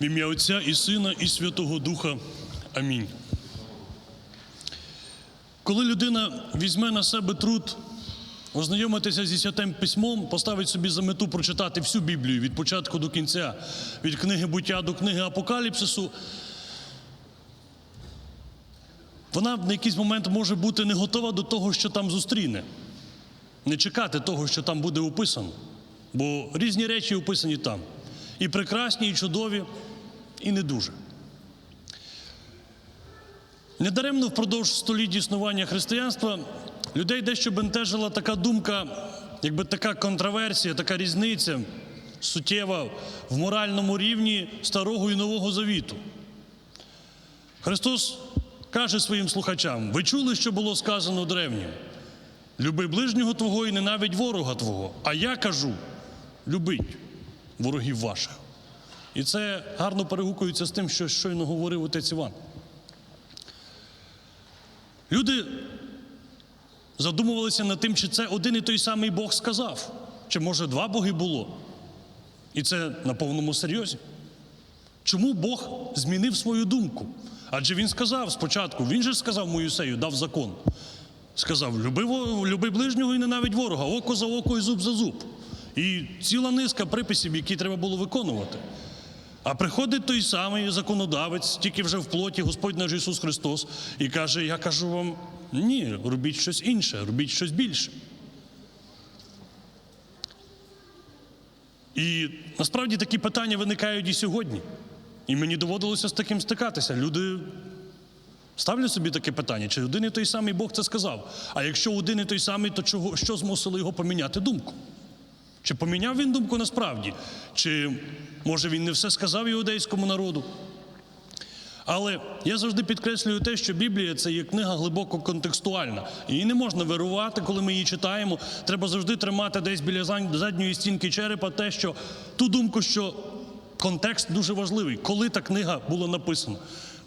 В ім'я Отця і Сина, і Святого Духа. Амінь. Коли людина візьме на себе труд ознайомитися зі святим письмом, поставить собі за мету прочитати всю Біблію від початку до кінця, від книги буття до книги Апокаліпсису, вона на якийсь момент може бути не готова до того, що там зустріне, не чекати того, що там буде описано. Бо різні речі описані там. І прекрасні, і чудові, і не дуже. Недаремно впродовж століть існування християнства людей дещо бентежила така думка, якби така контраверсія, така різниця суттєва в моральному рівні Старого і Нового Завіту. Христос каже своїм слухачам: ви чули, що було сказано древнім? Люби ближнього твого і ненавидь ворога твого. А я кажу: любить ворогів ваших. І це гарно перегукується з тим, що щойно говорив отець Іван. Люди задумувалися над тим, чи це один і той самий Бог сказав, чи може два боги було. І це на повному серйозі. Чому Бог змінив свою думку? Адже він сказав спочатку, він же сказав Моїсею, дав закон. Сказав: люби, люби ближнього і ненавидь ворога, око за око і зуб за зуб. І ціла низка приписів, які треба було виконувати. А приходить той самий законодавець, тільки вже в плоті, Господь наш Ісус Христос, і каже: Я кажу вам, ні, робіть щось інше, робіть щось більше. І насправді такі питання виникають і сьогодні. І мені доводилося з таким стикатися. Люди ставлять собі таке питання, чи один і той самий Бог це сказав. А якщо один і той самий, то чого, що змусило його поміняти думку? Чи поміняв він думку насправді? Чи може він не все сказав іудейському народу? Але я завжди підкреслюю те, що Біблія це є книга глибоко контекстуальна. Її не можна вирувати, коли ми її читаємо. Треба завжди тримати десь біля задньої стінки черепа те, що ту думку, що контекст дуже важливий, коли та книга була написана.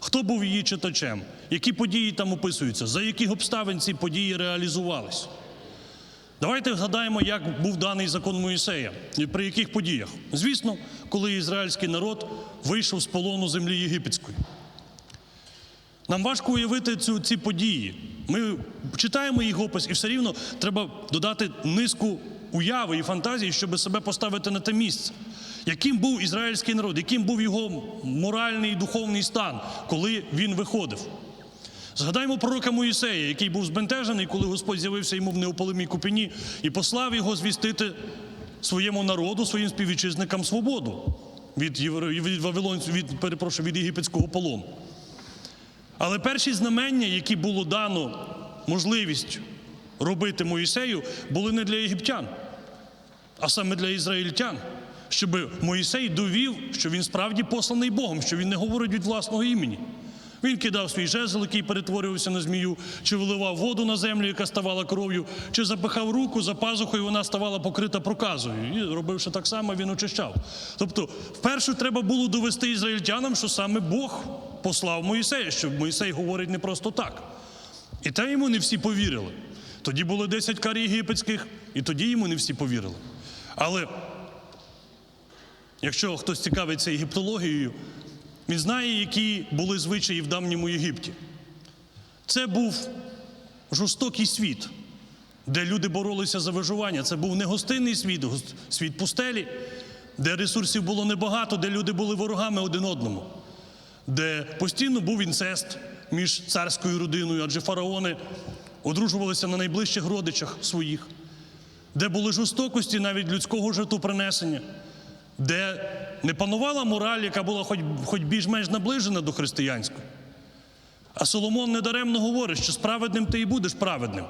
Хто був її читачем? Які події там описуються? За яких обставин ці події реалізувались? Давайте згадаємо, як був даний закон Моїсея і при яких подіях. Звісно, коли ізраїльський народ вийшов з полону землі єгипетської. Нам важко уявити цю, ці події. Ми читаємо їх опис, і все рівно треба додати низку уяви і фантазії, щоб себе поставити на те місце. Яким був ізраїльський народ, яким був його моральний і духовний стан, коли він виходив? Згадаймо пророка Моїсея, який був збентежений, коли Господь з'явився йому в неопалимій купині і послав його звістити своєму народу, своїм співвітчизникам свободу від, від Вавилонців, від, перепрошую, від єгипетського полону. Але перші знамення, які було дано можливість робити Моїсею, були не для єгиптян, а саме для ізраїльтян, щоб Моїсей довів, що він справді посланий Богом, що він не говорить від власного імені. Він кидав свій жезл, який перетворювався на змію, чи виливав воду на землю, яка ставала кров'ю, чи запихав руку за пазухою, вона ставала покрита проказою. І робивши так само, він очищав. Тобто, вперше треба було довести ізраїльтянам, що саме Бог послав Моїсея, що Моїсей говорить не просто так. І те йому не всі повірили. Тоді було 10 кар єгипетських, і тоді йому не всі повірили. Але якщо хтось цікавиться єгиптологією, він знає, які були звичаї в давньому Єгипті. Це був жорстокий світ, де люди боролися за виживання. Це був не гостинний світ, світ пустелі, де ресурсів було небагато, де люди були ворогами один одному, де постійно був інцест між царською родиною, адже фараони одружувалися на найближчих родичах своїх, де були жорстокості навіть людського жертвопринесення, де не панувала мораль, яка була хоч, хоч більш-менш наближена до християнської. А Соломон недаремно говорить, що справедним ти і будеш праведним,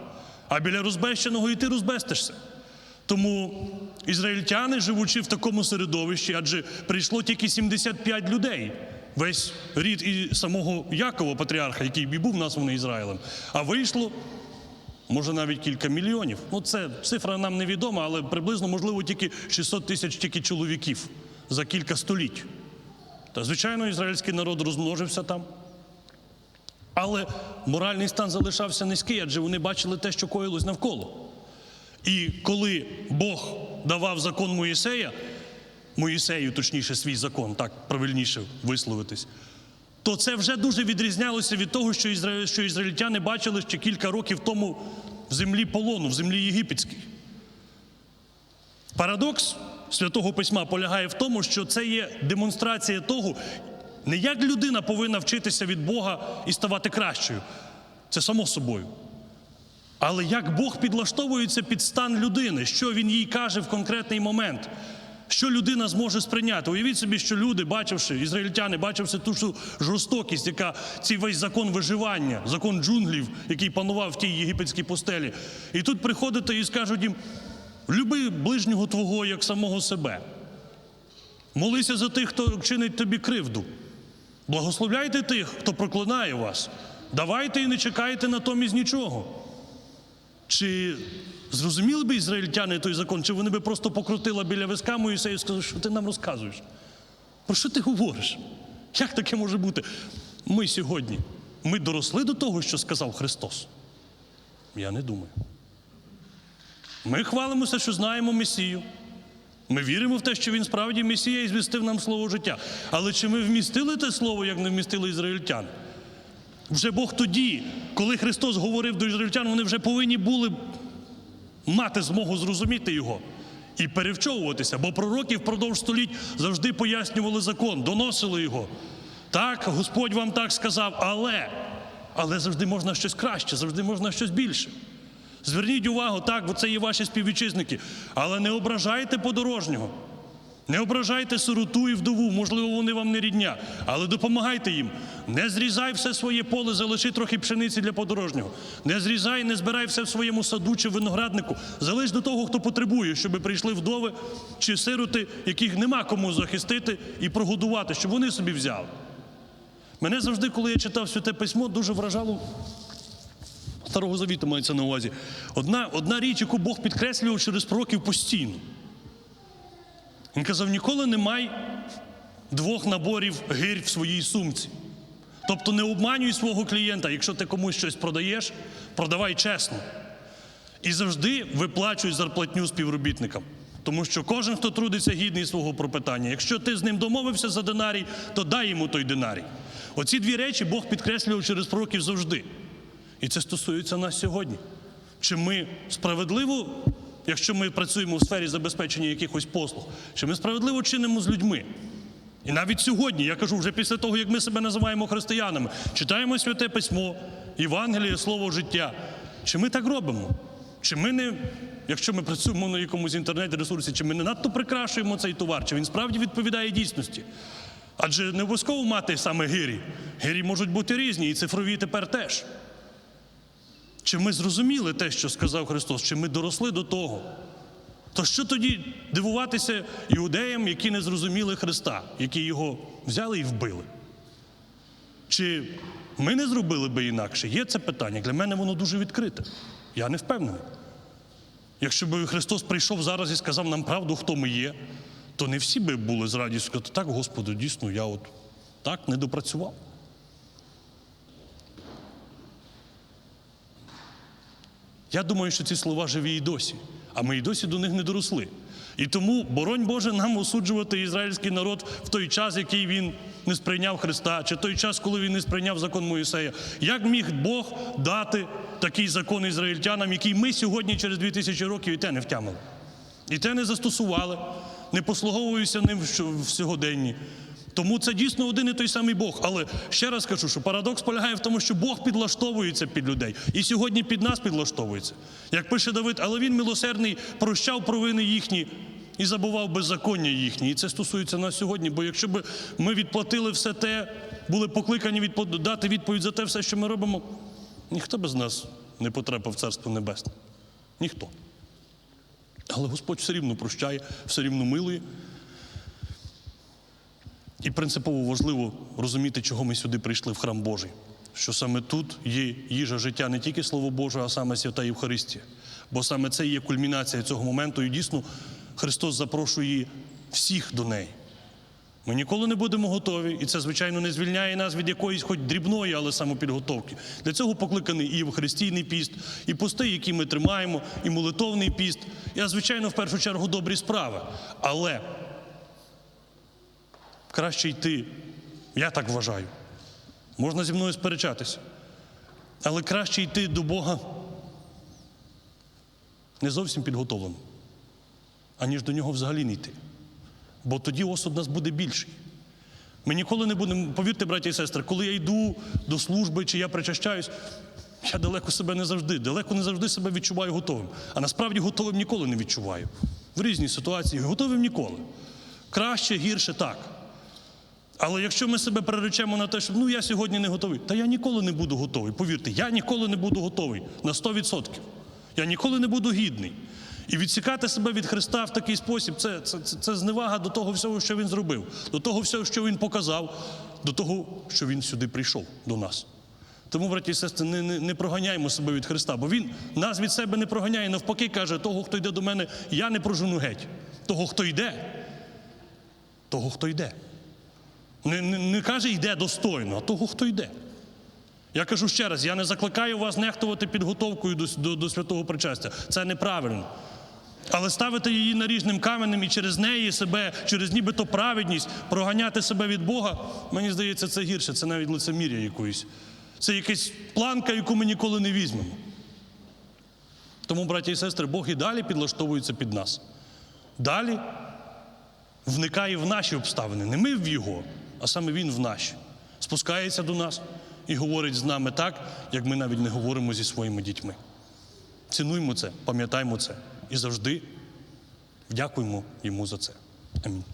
а біля розбещеного і ти розбестишся. Тому ізраїльтяни, живучи в такому середовищі, адже прийшло тільки 75 людей, весь рід і самого Якова, патріарха, який і був названий Ізраїлем, а вийшло може навіть кілька мільйонів. Ну, це цифра нам невідома, але приблизно, можливо, тільки 600 тисяч тільки чоловіків за кілька століть. Та, звичайно, ізраїльський народ розмножився там. Але моральний стан залишався низький, адже вони бачили те, що коїлось навколо. І коли Бог давав закон Моїсея, Моїсею, точніше, свій закон, так правильніше висловитись, то це вже дуже відрізнялося від того, що, ізра... що ізраїльтяни бачили ще кілька років тому в землі полону, в землі єгипетській. Парадокс святого письма полягає в тому, що це є демонстрація того, не як людина повинна вчитися від Бога і ставати кращою. Це само собою. Але як Бог підлаштовується під стан людини, що він їй каже в конкретний момент, що людина зможе сприйняти. Уявіть собі, що люди, бачивши, ізраїльтяни, бачивши ту жорстокість, яка цей весь закон виживання, закон джунглів, який панував в тій єгипетській пустелі. І тут приходите і скажуть їм: люби ближнього твого як самого себе. Молися за тих, хто чинить тобі кривду. Благословляйте тих, хто проклинає вас. Давайте і не чекайте натомість нічого. Чи зрозуміли би ізраїльтяни той закон, чи вони би просто покрутили біля виска Моїсею і сказали, що ти нам розказуєш? Про що ти говориш? Як таке може бути? Ми сьогодні, ми доросли до того, що сказав Христос? Я не думаю. Ми хвалимося, що знаємо Месію. Ми віримо в те, що він справді Месія і звістив нам слово життя. Але чи ми вмістили те слово, як не вмістили ізраїльтяни? Вже Бог тоді, коли Христос говорив до ізраїльтян, вони вже повинні були мати змогу зрозуміти його і перевчовуватися, бо пророки впродовж століть завжди пояснювали закон, доносили його. Так, Господь вам так сказав, але, але завжди можна щось краще, завжди можна щось більше. Зверніть увагу, так, це є ваші співвітчизники, але не ображайте подорожнього. Не ображайте сироту і вдову, можливо, вони вам не рідня, але допомагайте їм. Не зрізай все своє поле, залиши трохи пшениці для подорожнього. Не зрізай, не збирай все в своєму саду чи винограднику. Залиш до того, хто потребує, щоб прийшли вдови чи сироти, яких нема кому захистити і прогодувати, щоб вони собі взяли. Мене завжди, коли я читав святе письмо, дуже вражало. Старого Завіту мається на увазі. Одна, одна річ, яку Бог підкреслював через пророків постійно. Він казав: ніколи не май двох наборів гирь в своїй сумці. Тобто не обманюй свого клієнта, якщо ти комусь щось продаєш, продавай чесно. І завжди виплачуй зарплатню співробітникам. Тому що кожен, хто трудиться, гідний свого пропитання. Якщо ти з ним домовився за динарій, то дай йому той динарій. Оці дві речі Бог підкреслював через пророків завжди. І це стосується нас сьогодні. Чи ми справедливо, якщо ми працюємо в сфері забезпечення якихось послуг, чи ми справедливо чинимо з людьми? І навіть сьогодні, я кажу, вже після того, як ми себе називаємо християнами, читаємо святе письмо, Євангеліє, Слово життя. Чи ми так робимо? Чи ми не, якщо ми працюємо на якомусь інтернеті ресурсі, чи ми не надто прикрашуємо цей товар, чи він справді відповідає дійсності? Адже не обов'язково мати саме гирі. Гирі можуть бути різні, і цифрові тепер теж. Чи ми зрозуміли те, що сказав Христос? Чи ми доросли до того? То що тоді дивуватися іудеям, які не зрозуміли Христа, які його взяли і вбили? Чи ми не зробили би інакше? Є це питання. Для мене воно дуже відкрите. Я не впевнений. Якщо б Христос прийшов зараз і сказав нам правду, хто ми є, то не всі би були з радістю сказати, так, Господи, дійсно, я от так не допрацював. Я думаю, що ці слова живі і досі, а ми і досі до них не доросли. І тому, боронь Боже, нам осуджувати ізраїльський народ в той час, який він не сприйняв Христа, чи той час, коли він не сприйняв закон Моїсея. Як міг Бог дати такий закон ізраїльтянам, який ми сьогодні, через 2000 років, і те не втямили? І те не застосували, не послуговуються ним в сьогоденні. Тому це дійсно один і той самий Бог. Але ще раз кажу, що парадокс полягає в тому, що Бог підлаштовується під людей. І сьогодні під нас підлаштовується. Як пише Давид, але він милосердний, прощав провини їхні і забував беззаконня їхні. І це стосується нас сьогодні. Бо якщо б ми відплатили все те, були покликані дати відповідь за те все, що ми робимо, ніхто без нас не потрапив в Царство Небесне. Ніхто. Але Господь все рівно прощає, все рівно милує. І принципово важливо розуміти, чого ми сюди прийшли в храм Божий. Що саме тут є їжа життя не тільки Слово Боже, а саме свята Євхаристія. Бо саме це є кульмінація цього моменту, і дійсно Христос запрошує всіх до неї. Ми ніколи не будемо готові, і це, звичайно, не звільняє нас від якоїсь хоч дрібної, але самопідготовки. Для цього покликаний і Євхаристійний піст, і пости, які ми тримаємо, і молитовний піст, і, звичайно, в першу чергу добрі справи. Але краще йти, я так вважаю. Можна зі мною сперечатися. Але краще йти до Бога не зовсім підготовленим, аніж до нього взагалі не йти. Бо тоді осуд нас буде більший. Ми ніколи не будемо, повірте, браті і сестри, коли я йду до служби чи я причащаюсь, я далеко себе не завжди, далеко не завжди себе відчуваю готовим. А насправді готовим ніколи не відчуваю. В різній ситуації готовим ніколи. Краще, гірше так. Але якщо ми себе приречемо на те, що ну я сьогодні не готовий, та я ніколи не буду готовий. Повірте, я ніколи не буду готовий на 100%. Я ніколи не буду гідний. І відсікати себе від Христа в такий спосіб це, це, це, це зневага до того всього, що Він зробив, до того всього, що Він показав, до того, що Він сюди прийшов до нас. Тому, браті і сестри, не, не, не проганяємо себе від Христа, бо Він нас від себе не проганяє, навпаки, каже, того, хто йде до мене, я не прожену геть. Того, хто йде, того, хто йде. Не, не, не каже, йде достойно, а того, хто йде. Я кажу ще раз: я не закликаю вас нехтувати підготовкою до, до, до святого причастя. Це неправильно. Але ставити її наріжним каменем і через неї себе, через нібито праведність, проганяти себе від Бога, мені здається, це гірше, це навіть лицемір'я якоїсь. Це якась планка, яку ми ніколи не візьмемо. Тому, браті і сестри, Бог і далі підлаштовується під нас. Далі вникає в наші обставини. Не ми в його, а саме він в наші. Спускається до нас і говорить з нами так, як ми навіть не говоримо зі своїми дітьми. Цінуймо це, пам'ятаймо це і завжди дякуємо йому за це. Амінь.